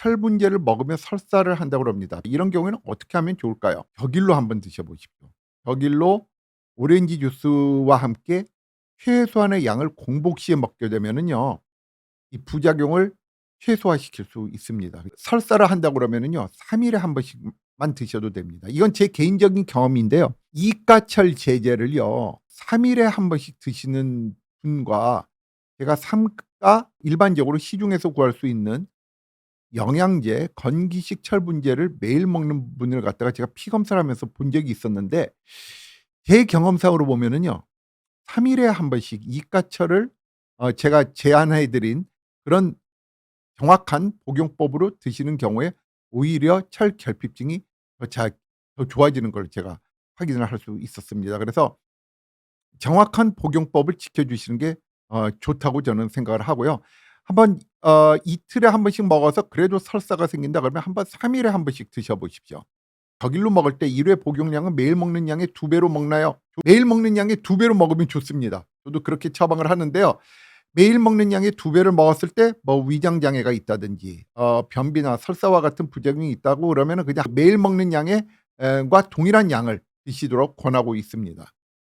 철분제를 먹으면 설사를 한다고 합니다. 이런 경우에는 어떻게 하면 좋을까요? 격일로 한번 드셔보십시오. 격일로 오렌지 주스와 함께 최소한의 양을 공복 시에 먹게 되면은요. 이 부작용을 최소화시킬 수 있습니다. 설사를 한다고 그러면은요. 3일에 한 번씩만 드셔도 됩니다. 이건 제 개인적인 경험인데요. 이가철 제제를요. 3일에 한 번씩 드시는 분과 제가 삼가 일반적으로 시중에서 구할 수 있는 영양제, 건기식 철분제를 매일 먹는 분을 갖다가 제가 피 검사를 하면서 본 적이 있었는데 제 경험상으로 보면은요. 3일에 한 번씩 이가철을 어 제가 제안해 드린 그런 정확한 복용법으로 드시는 경우에 오히려 철 결핍증이 더 좋아지는 걸 제가 확인을 할 수 있었습니다. 그래서 정확한 복용법을 지켜 주시는 게 어 좋다고 저는 생각을 하고요. 한번 어 이틀에 한 번씩 먹어서 그래도 설사가 생긴다 그러면 한번 3 일에 한 번씩 드셔 보십시오. 격일로 먹을 때 1 회 복용량은 매일 먹는 양의 2 배로 먹나요? 매일 먹는 양의 2 배로 먹으면 좋습니다. 저도 그렇게 처방을 하는데요. 매일 먹는 양의 2 배를 먹었을 때 뭐 위장 장애가 있다든지 어 변비나 설사와 같은 부작용이 있다고 그러면은 그냥 매일 먹는 양의 에 과 동일한 양을 드시도록 권하고 있습니다.